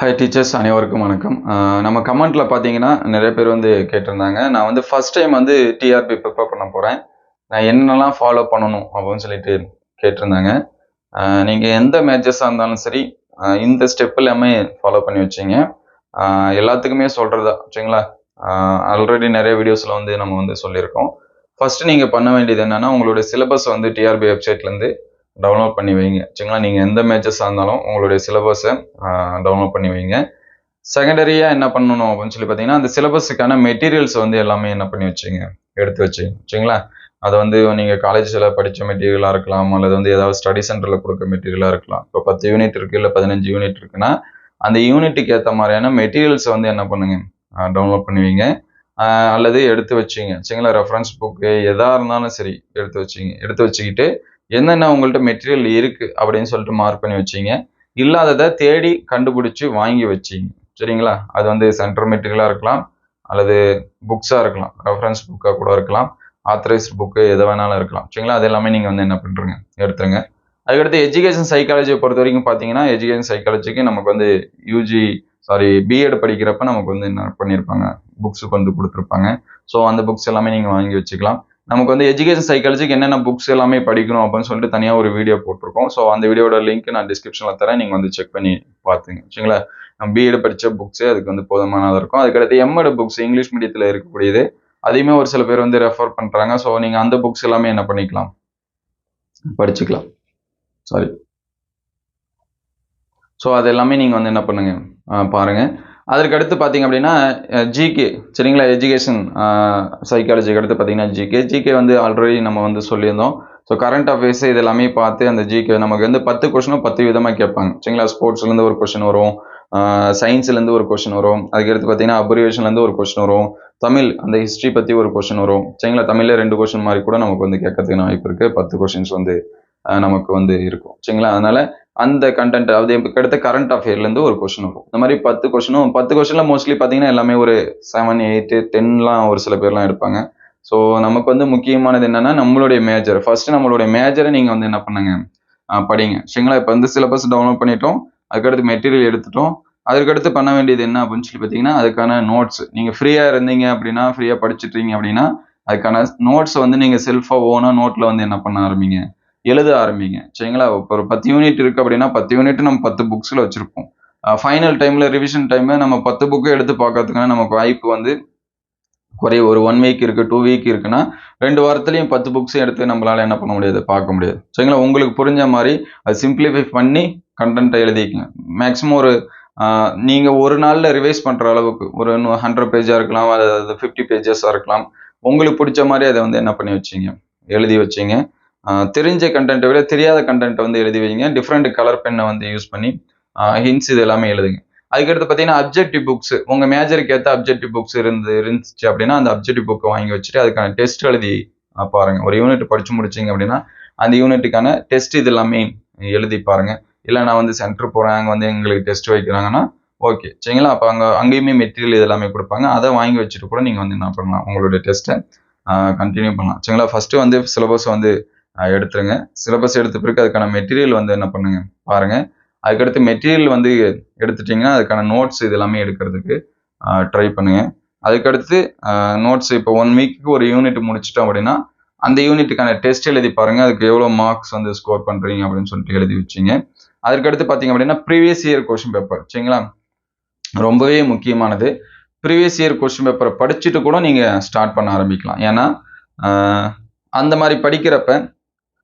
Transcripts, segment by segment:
Hi teachers அனைவருக்கும் வணக்கம். நம்ம கமெண்ட்டில் பார்த்தீங்கன்னா நிறைய பேர் வந்து கேட்டிருந்தாங்க. நான் வந்து ஃபர்ஸ்ட் டைம் வந்து டிஆர்பி ப்ரிப்பேர் பண்ண போகிறேன் நான் என்னெல்லாம் ஃபாலோ பண்ணணும் அப்படின்னு சொல்லிட்டு கேட்டிருந்தாங்க. நீங்கள் எந்த மேட்சஸாக இருந்தாலும் சரி இந்த ஸ்டெப் எல்லாமே ஃபாலோ பண்ணி வச்சிங்க. எல்லாத்துக்குமே சொல்கிறதா சரிங்களா? ஆல்ரெடி நிறைய வீடியோஸில் வந்து நம்ம வந்து சொல்லியிருக்கோம். ஃபஸ்ட்டு நீங்கள் பண்ண வேண்டியது என்னென்னா உங்களுடைய சிலபஸ் வந்து டிஆர்பி வெப்சைட்லேருந்து டவுன்லோட் பண்ணி வைங்க. சரிங்களா நீங்கள் எந்த மேட்சஸாக இருந்தாலும் உங்களுடைய சிலபஸை டவுன்லோட் பண்ணி வைங்க. செகண்டரியாக என்ன பண்ணணும் அப்படின்னு சொல்லி பார்த்தீங்கன்னா அந்த சிலபஸுக்கான மெட்டீரியல்ஸ் வந்து எல்லாமே என்ன பண்ணி வச்சுங்க எடுத்து வச்சுங்க சரிங்களா அதை வந்து நீங்கள் காலேஜில் படித்த மெட்டீரியலாக இருக்கலாம் அல்லது வந்து ஏதாவது ஸ்டடி சென்டரில் கொடுக்க மெட்டீரியலாக இருக்கலாம். இப்போ பத்து யூனிட் இருக்குது இல்லை பதினஞ்சு யூனிட் இருக்குன்னா அந்த யூனிட்டுக்கு ஏற்ற மாதிரியான மெட்டீரியல்ஸ் வந்து என்ன பண்ணுங்க டவுன்லோட் பண்ணுவீங்க அல்லது எடுத்து வச்சிங்க சரிங்களா ரெஃபரன்ஸ் புக்கு எதாக இருந்தாலும் சரி எடுத்து வச்சிங்க எடுத்து வச்சுக்கிட்டு என்னென்ன உங்கள்ட்ட மெட்டீரியல் இருக்குது அப்படின்னு சொல்லிட்டு மார்க் பண்ணி வச்சிங்க. இல்லாததை தேடி கண்டுபிடிச்சி வாங்கி வச்சிங்க. சரிங்களா? அது வந்து சென்டர் மெட்டீரியலாக இருக்கலாம் அல்லது புக்ஸாக இருக்கலாம். ரெஃபரன்ஸ் புக்காக கூட இருக்கலாம். ஆத்தரைஸ்ட் புக்கு எது வேணாலும் இருக்கலாம். சரிங்களா? அது எல்லாமே நீங்கள் வந்து என்ன பண்ணுறீங்க எடுத்துருங்க. அதுக்கடுத்து எஜுகேஷன் சைக்காலஜியை பொறுத்த வரைக்கும் பார்த்தீங்கன்னா எஜுகேஷன் சைக்காலஜிக்கு நமக்கு வந்து யூஜி சாரி பிஎட் படிக்கிறப்ப நமக்கு வந்து என்ன பண்ணியிருப்பாங்க புக்ஸுக்கு வந்து கொடுத்துருப்பாங்க. ஸோ அந்த புக்ஸ் எல்லாமே நீங்கள் வாங்கி வச்சுக்கலாம். நமக்கு வந்து எஜுகேஷன் சைக்காலஜிக்கு என்னென்ன புக்ஸ் எல்லாமே படிக்கணும் அப்படின்னு சொல்லிட்டு தனியாக ஒரு வீடியோ போட்டிருக்கோம். ஸோ அந்த வீடியோட லிங்க் நான் டிஸ்கிரிப்ஷனில் தரேன். நீங்கள் வந்து செக் பண்ணி பார்த்துங்க சரிங்களா? நம்ம பிஎட் படித்த புக்ஸே அதுக்கு வந்து போதுமானதாக இருக்கும். அதுக்கடுத்து எம்எட் புக்ஸ் இங்கிலீஷ் மீடியத்தில் இருக்கக்கூடியது. அதையுமே ஒரு சில பேர் வந்து ரெஃபர் பண்ணுறாங்க ஸோ நீங்கள் அந்த புக்ஸ் எல்லாமே என்ன பண்ணிக்கலாம்? படிச்சுக்கலாம். சாரி ஸோ அது எல்லாமே நீங்கள் வந்து என்ன பண்ணுங்க? பாருங்கள் அதற்கு அடுத்து பார்த்தீங்க அப்படின்னா ஜிகே சரிங்களா? எஜுகேஷன் சைக்காலஜிக்கு அடுத்து பார்த்தீங்கன்னா ஜிகே ஜிகே வந்து ஆல்ரெடி நம்ம வந்து சொல்லியிருந்தோம். ஸோ கரண்ட் அஃபேர்ஸ் இது எல்லாமே பார்த்து அந்த ஜிகே நமக்கு வந்து பத்து கொஷினும் பத்து விதமாக கேட்பாங்க. சரிங்களா? ஸ்போர்ட்ஸ்லேருந்து ஒரு கொஷின் வரும். சயின்ஸ்லேருந்து ஒரு கொஷின் வரும். அதுக்கடுத்து பார்த்தீங்கன்னா அப்ரிவேஷன்லேருந்து ஒரு கொஷின் வரும். தமிழ் அந்த ஹிஸ்ட்ரி பற்றி ஒரு கொஷின் வரும். சரிங்களா? தமிழில் ரெண்டு கொஷின் மாதிரி கூட நமக்கு வந்து கேட்கறதுக்கு வாய்ப்பு இருக்குது பத்து கொஷின்ஸ் வந்து நமக்கு வந்து இருக்கும். சரிங்களா? அதனால அந்த கண்டென்ட் அது அடுத்த கரண்ட் அஃபேர்லேருந்து ஒரு கொஷின் வரும். இந்த மாதிரி பத்து கொஷினும் பத்து கொஷினில் மோஸ்ட்லி பார்த்தீங்கன்னா எல்லாமே ஒரு செவன் எயிட்டு டென்லாம் ஒரு சில பேர்லாம் எடுப்பாங்க. ஸோ நமக்கு வந்து முக்கியமானது என்னென்னா நம்மளுடைய மேஜர் ஃபர்ஸ்ட் நம்மளுடைய மேஜரை நீங்கள் வந்து என்ன பண்ணுங்க? படிங்க. சரிங்களா? இப்போ வந்து சிலபஸ் டவுன்லோட் பண்ணிட்டோம். அதுக்கடுத்து மெட்டீரியல் எடுத்துட்டோம். அதுக்கடுத்து பண்ண வேண்டியது என்ன அப்படின்னு சொல்லி பார்த்தீங்கன்னா அதுக்கான நோட்ஸ் நீங்கள் ஃப்ரீயாக இருந்தீங்க அப்படின்னா ஃப்ரீயாக படிச்சுட்டீங்க அப்படின்னா அதுக்கான நோட்ஸ் வந்து நீங்கள் செல்ஃபாக ஓனாக நோட்டில் வந்து என்ன பண்ண ஆரம்பிங்க? எழுத ஆரம்பிங்க. சரிங்களா? இப்போ ஒரு பத்து யூனிட் இருக்குது அப்படின்னா பத்து யூனிட் நம்ம பத்து புக்ஸில் வச்சுருப்போம். ஃபைனல் டைமில் ரிவிஷன் டைமில் நம்ம பத்து புக்கு எடுத்து பார்க்கறதுக்கான நமக்கு வாய்ப்பு வந்து குறைய ஒரு ஒன் வீக் இருக்குது டூ வீக் இருக்குன்னா ரெண்டு வாரத்துலையும் பத்து புக்ஸும் எடுத்து நம்மளால் என்ன பண்ண முடியாது பார்க்க முடியாது. சரிங்களா? உங்களுக்கு புரிஞ்ச மாதிரி அது சிம்பிளிஃபை பண்ணி கண்டென்ட்டை எழுதிக்கங்க. மேக்ஸிமம் ஒரு நீங்கள் ஒரு நாளில் ரிவைஸ் பண்ணுற அளவுக்கு ஒரு ஹண்ட்ரட் பேஜாக இருக்கலாம் அது ஃபிஃப்டி பேஜஸாக இருக்கலாம் உங்களுக்கு பிடிச்ச மாதிரி அதை வந்து என்ன பண்ணி வச்சிங்க? எழுதி வச்சீங்க. தெரிஞ்ச கண்டென்ட்டை விட தெரியாத கண்டென்ட்டை வந்து எழுதி வைங்க. டிஃப்ரெண்ட் கலர் பென்னை வந்து யூஸ் பண்ணி ஹின்ஸ் இது எல்லாமே எழுதுங்க. அதுக்கடுத்து பார்த்தீங்கன்னா அப்ஜெக்டிவ் புக்ஸ் உங்கள் மேஜருக்கு ஏற்ற அப்ஜெக்டிவ் புக்ஸ் இருந்து இருந்துச்சு அப்படின்னா அந்த அப்ஜெக்டிவ் புக்கை வாங்கி வச்சுட்டு அதுக்கான டெஸ்ட் எழுதி பாருங்கள் ஒரு யூனிட் படித்து முடிச்சீங்க அப்படின்னா அந்த யூனிட்டுக்கான டெஸ்ட் இது எல்லாமே எழுதி பாருங்கள் இல்லை நான் வந்து சென்டர் போகிறேன் அங்கே வந்து எங்களுக்கு டெஸ்ட் வைக்கிறாங்கன்னா ஓகே சரிங்களா? அப்போ அங்கே அங்கேயுமே மெட்டீரியல் இது எல்லாமே கொடுப்பாங்க. அதை வாங்கி வச்சுட்டு கூட நீங்கள் வந்து என்ன பண்ணலாம்? உங்களுடைய டெஸ்ட்டை கண்டினியூ பண்ணலாம். சரிங்களா? ஃபஸ்ட்டு வந்து சிலபஸ் வந்து எடுத்துருங்க. சிலபஸ் எடுத்த பிறகு அதுக்கான மெட்டீரியல் வந்து என்ன பண்ணுங்க பாருங்க. அதுக்கடுத்து மெட்டீரியல் வந்து எடுத்துட்டீங்கன்னா அதுக்கான நோட்ஸ் இது எல்லாமே எடுக்கிறதுக்கு ட்ரை பண்ணுங்க. அதுக்கடுத்து நோட்ஸ் இப்போ ஒன் வீக்குக்கு ஒரு யூனிட் முடிச்சிட்டோம் அப்படின்னா அந்த யூனிட்டுக்கான டெஸ்ட் எழுதி பாருங்க. அதுக்கு எவ்வளோ மார்க்ஸ் வந்து ஸ்கோர் பண்றீங்க அப்படின்னு சொல்லிட்டு எழுதி வச்சிங்க. அதுக்கடுத்து பார்த்தீங்க அப்படின்னா ப்ரீவியஸ் இயர் கொஸ்டின் பேப்பர் சரிங்களா? ரொம்பவே முக்கியமானது. ப்ரீவியஸ் இயர் கொஸ்டின் பேப்பரை படிச்சுட்டு கூட நீங்கள் ஸ்டார்ட் பண்ண ஆரம்பிக்கலாம். ஏன்னா அந்த மாதிரி படிக்கிறப்ப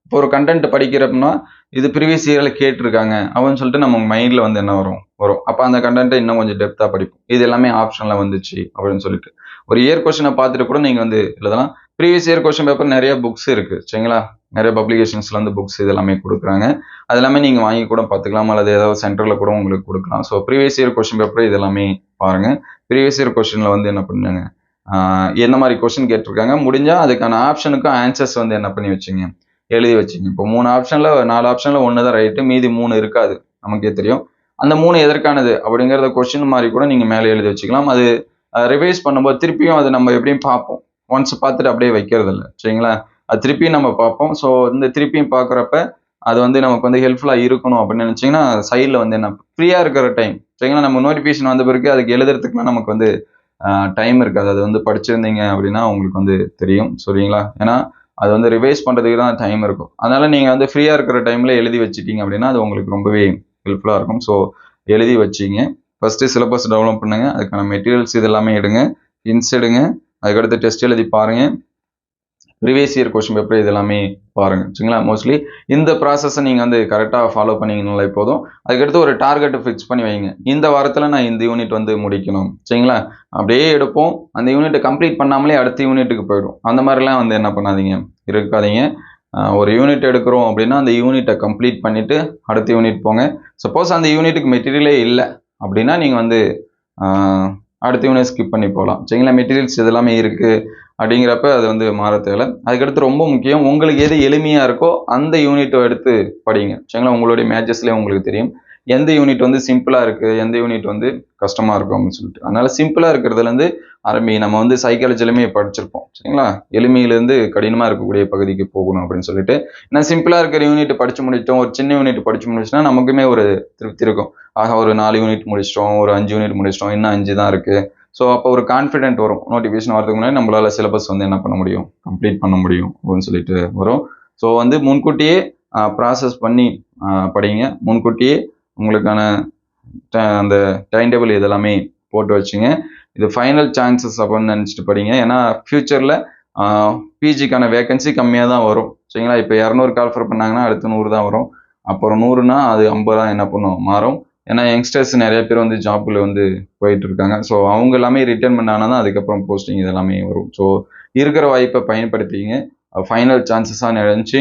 இப்போ ஒரு கண்டென்ட் படிக்கிறப்பனா இது ப்ரீவியஸ் இயரில் கேட்டிருக்காங்க. அப்படின்னு சொல்லிட்டு நம்ம மைண்டில் வந்து என்ன வரும்? வரும். அப்போ அந்த கண்டென்ட்டை இன்னும் கொஞ்சம் டெப்த்தாக படிப்போம். இது எல்லாமே ஆப்ஷனில் வந்துச்சு அப்படின்னு சொல்லிட்டு. ஒரு இயர் கொஷினை பார்த்துட்டு கூட நீங்கள் வந்து எழுதலாம். ப்ரீவியஸ் இயர் கொஸ்டின் பேப்பர் நிறைய புக்ஸ் இருக்குது சரிங்களா? நிறைய பப்ளிகேஷன்ஸ்ல வந்து புக்ஸ் இது எல்லாமே கொடுக்குறாங்க. அது எல்லாமே நீங்கள் வாங்கி கூட பார்த்துக்கலாம். அல்லது ஏதாவது சென்டரில் கூட உங்களுக்கு கொடுக்கலாம். So previous year question paper இது எல்லாமே பாருங்கள் ப்ரீவியஸ் இயர் கொஷினில் வந்து என்ன பண்ணுங்க? என்ன மாதிரி கொஷின் கேட்டிருக்காங்க? முடிஞ்சால் அதுக்கான ஆப்ஷனுக்கும் ஆன்சர்ஸ் வந்து என்ன பண்ணி வச்சுங்க? எழுதி வச்சுங்க. இப்போ மூணு ஆப்ஷனில் நாலு ஆப்ஷனில் ஒன்று தான் ரைட்டு மீதி மூணு இருக்காது. நமக்கே தெரியும். அந்த மூணு எதற்கானது அப்படிங்கிறத கொஸ்டின் மாதிரி கூட நீங்கள் மேலே எழுதி வச்சுக்கலாம். அது ரிவைஸ் பண்ணும்போது திருப்பியும் அது நம்ம எப்படியும் பார்ப்போம். ஒன்ஸ் பார்த்துட்டு அப்படியே வைக்கிறது இல்லை சரிங்களா? அது திருப்பியும் நம்ம பார்ப்போம். ஸோ இந்த திருப்பியும் பார்க்குறப்ப அது வந்து நமக்கு வந்து ஹெல்ப்ஃபுல்லாக இருக்கணும் அப்படின்னு நினச்சிங்கன்னா சைடில் வந்து என்ன ஃப்ரீயாக இருக்கிற டைம் சரிங்களா? நம்ம நோட்டிஃபிகேஷன் வந்த பிறகு அதுக்கு எழுதுறதுக்குலாம் நமக்கு வந்து டைம் இருக்காது. அது வந்து படிச்சிருந்தீங்க அப்படின்னா உங்களுக்கு வந்து தெரியும். சரிங்களா? ஏன்னா அது வந்து ரிவைஸ் பண்ணுறதுக்கு தான் டைம் இருக்கும். அதனால் நீங்கள் வந்து ஃப்ரீயாக இருக்கிற டைமில் எழுதி வச்சுட்டீங்க அப்படின்னா அது உங்களுக்கு ரொம்பவே ஹெல்ப்ஃபுல்லாக இருக்கும். ஸோ எழுதி வச்சிங்க. ஃபஸ்ட்டு சிலபஸ் டெவலப் பண்ணுங்கள் அதுக்கான மெட்டீரியல்ஸ் இது எல்லாமே எடுங்க. ஹின்ஸ் எடுங்க. அதுக்கடுத்து டெஸ்ட் எழுதி பாருங்கள் ப்ரீவியஸ் இயர் பேப்பர் இது எல்லாமே சரிங்களா? மோஸ்ட்லி இந்த ப்ராசஸை நீங்கள் வந்து கரெக்டாக ஃபாலோ பண்ணீங்கனாலே போதும். அதுக்கடுத்து ஒரு டார்கெட்டை ஃபிக்ஸ் பண்ணி வைங்க. இந்த வாரத்தில் நான் இந்த யூனிட் வந்து முடிக்கணும். சரிங்களா? அப்படியே எடுப்போம். அந்த யூனிட்டை கம்ப்ளீட் பண்ணாமலே அடுத்த யூனிட்டுக்கு போயிடும். அந்த மாதிரிலாம் வந்து என்ன பண்ணாதீங்க. இருக்காதீங்க. ஒரு யூனிட் எடுக்கிறோம் அப்படின்னா அந்த யூனிட்டை கம்ப்ளீட் பண்ணிவிட்டு அடுத்த யூனிட் போங்க. சப்போஸ் அந்த யூனிட்டுக்கு மெட்டீரியலே இல்லை அப்படின்னா நீங்கள் வந்து அடுத்த யூனிட் ஸ்கிப் பண்ணி போகலாம். சரிங்களா? மெட்டீரியல்ஸ் இதெல்லாமே இருக்குது அப்படிங்கிறப்ப அது வந்து மாற தேவை அதுக்கடுத்து ரொம்ப முக்கியம் உங்களுக்கு எது எளிமையாக இருக்கோ அந்த யூனிட்டை எடுத்து படிங்க. சரிங்களா? உங்களுடைய மேட்சஸ்லேயே உங்களுக்கு தெரியும். எந்த யூனிட் வந்து சிம்பிளாக இருக்குது எந்த யூனிட் வந்து கஷ்டமாக இருக்கும் அப்படின்னு சொல்லிட்டு. அதனால் சிம்பிளாக இருக்கிறதுலேருந்து ஆரம்பி நம்ம வந்து சைக்காலஜிலுமே படிச்சிருப்போம். சரிங்களா? எளிமையிலேருந்து கடினமாக இருக்கக்கூடிய பகுதிக்கு போகணும் அப்படின்னு சொல்லிட்டு. நான் சிம்பிளாக இருக்கிற யூனிட் படித்து முடிச்சிட்டோம் ஒரு சின்ன யூனிட் படித்து முடிச்சுன்னா நமக்குமே ஒரு திருப்தி இருக்கும். ஆக ஒரு நாலு யூனிட் முடிச்சிட்டோம் ஒரு அஞ்சு யூனிட் முடிச்சிட்டோம் இன்னும் அஞ்சு தான் இருக்குது ஸோ அப்போ ஒரு கான்ஃபிடென்ட் வரும். நோட்டிஃபிகேஷன் வரதுக்கு முன்னாடி நம்மளால சிலபஸ் வந்து என்ன பண்ண முடியும்? கம்ப்ளீட் பண்ண முடியும் அப்படின்னு சொல்லிட்டு வரும். ஸோ வந்து முன்கூட்டியே ப்ராசஸ் பண்ணி படிங்க. முன்கூட்டியே உங்களுக்கான ட- அந்த டைம் டேபிள் இதெல்லாமே போட்டு வச்சுங்க. இது ஃபைனல் சான்சஸ் அப்படின்னு நினச்சிட்டு படிங்க. ஏன்னா ஃப்யூச்சரில் பிஜிக்கான வேகன்சி கம்மியாக தான் வரும். சரிங்களா? இப்போ இரநூறு கால்ஃபர் பண்ணாங்கன்னா அடுத்து நூறு தான் வரும். அப்புறம் நூறுனா அது ஐம்பது தான் என்ன பண்ணும்? மாறும். ஏன்னா யங்ஸ்டர்ஸ் நிறைய பேர் வந்து ஜாப்பில் வந்து போயிட்டு இருக்காங்க ஸோ அவங்க எல்லாமே ரிட்டர்ன் பண்ணாங்கன்னா தான் அதுக்கப்புறம் போஸ்டிங் இதெல்லாமே வரும். ஸோ இருக்கிற வாய்ப்பை பயன்படுத்திங்க ஃபைனல் சான்சஸாக நினைச்சு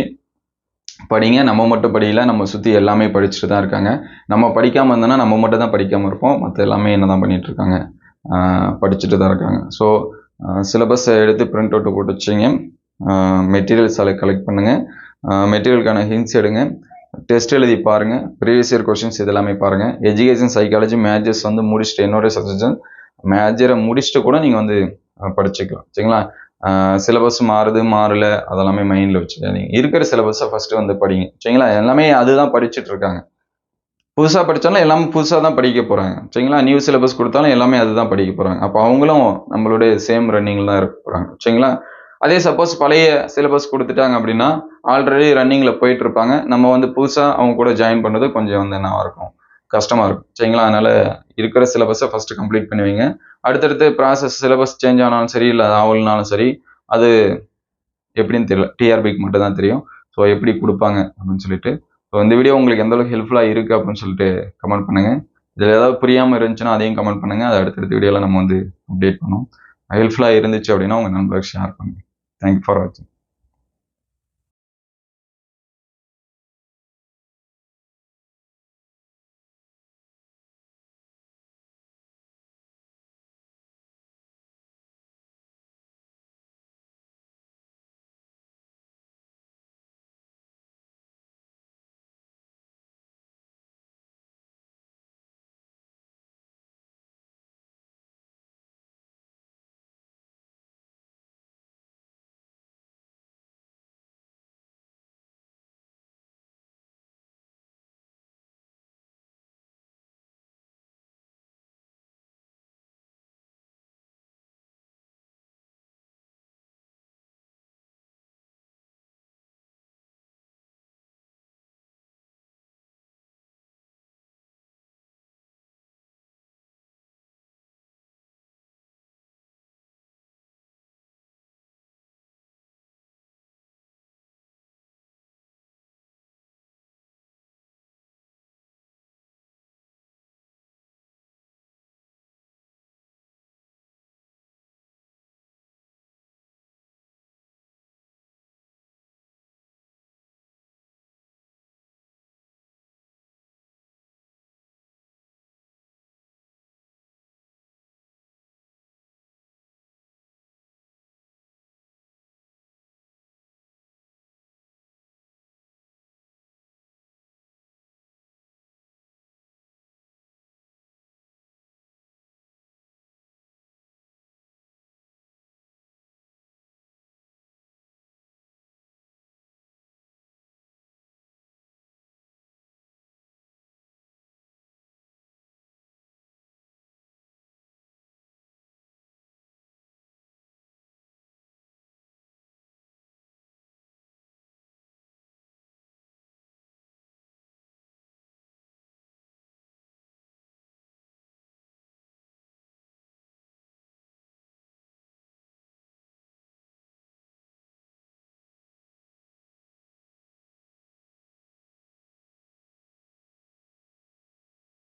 படிங்க. நம்ம மட்டும் படிக்கல நம்ம சுற்றி எல்லாமே படிச்சுட்டு தான் இருக்காங்க. நம்ம படிக்காமல் இருந்தோன்னா நம்ம மட்டும் தான் படிக்காமல் இருப்போம். மற்ற எல்லாமே என்ன தான் பண்ணிட்டு இருக்காங்க? படிச்சுட்டு தான் இருக்காங்க. ஸோ சிலபஸை எடுத்து பிரிண்ட் அவுட் போட்டு வச்சிங்க. மெட்டீரியல்ஸ் கலெக்ட் பண்ணுங்கள் மெட்டீரியலுக்கான ஹிண்ட்ஸ் எடுங்க. டெஸ்ட் எழுதி பாருங்கள் ப்ரீவியஸ் இயர் கொஷின்ஸ் இதெல்லாமே பாருங்கள் எஜுகேஷன் சைக்காலஜி மேஜர்ஸ் வந்து முடிச்சுட்டு என்னோட சஜஷன் மேஜரை முடிச்சுட்டு கூட நீங்கள் வந்து படிச்சுக்கலாம். சரிங்களா? சிலபஸ் மாறுது மாறல அதெல்லாமே மைண்டில் வச்சுக்காதீங்க. இருக்கிற சிலபஸை ஃபஸ்ட்டு வந்து படிங்க. சரிங்களா? எல்லாமே அதுதான் படிச்சுட்டு இருக்காங்க. புதுசாக படித்தாலும் எல்லாமே புதுசாக தான் படிக்க போகிறாங்க சரிங்களா? நியூ சிலபஸ் கொடுத்தாலும் எல்லாமே அதுதான் படிக்க போகிறாங்க அப்போ அவங்களும் நம்மளுடைய சேம் ரன்னிங்கில் தான் இருக்க போகிறாங்க சரிங்களா? அதே சப்போஸ் பழைய சிலபஸ் கொடுத்துட்டாங்க அப்படின்னா ஆல்ரெடி ரன்னிங்கில் போயிட்டு இருப்பாங்க நம்ம வந்து புதுசாக அவங்க கூட ஜாயின் பண்ணுறது கொஞ்சம் வந்து என்னவாக இருக்கும்? கஷ்டமாக இருக்கும். சரிங்களா? அதனால் இருக்கிற சிலபஸை ஃபஸ்ட்டு கம்ப்ளீட் பண்ணுவீங்க. அடுத்தடுத்து ப்ராசஸ் சிலபஸ் சேஞ்ச் ஆனாலும் சரி இல்லை ஆகலனாலும் சரி அது எப்படின்னு தெரியல. டிஆர்பிக்கு மட்டும் தான் தெரியும். ஸோ எப்படி கொடுப்பாங்க அப்படின்னு சொல்லிட்டு. ஸோ இந்த வீடியோ உங்களுக்கு எந்த அளவுக்கு ஹெல்ப்ஃபுல்லாக இருக்குது அப்படின்னு சொல்லிட்டு கமெண்ட் பண்ணுங்கள் இதில் ஏதாவது புரியாமல் இருந்துச்சுன்னா அதையும் கமெண்ட் பண்ணுங்கள் அது அடுத்தடுத்த வீடியோவில் நம்ம வந்து அப்டேட் பண்ணுவோம். ஹெல்ப்ஃபுல்லாக இருந்துச்சு அப்படின்னா உங்கள் நண்பர்களுக்கு ஷேர் பண்ணுங்கள் தேங்க்யூ ஃபார் வாட்சிங்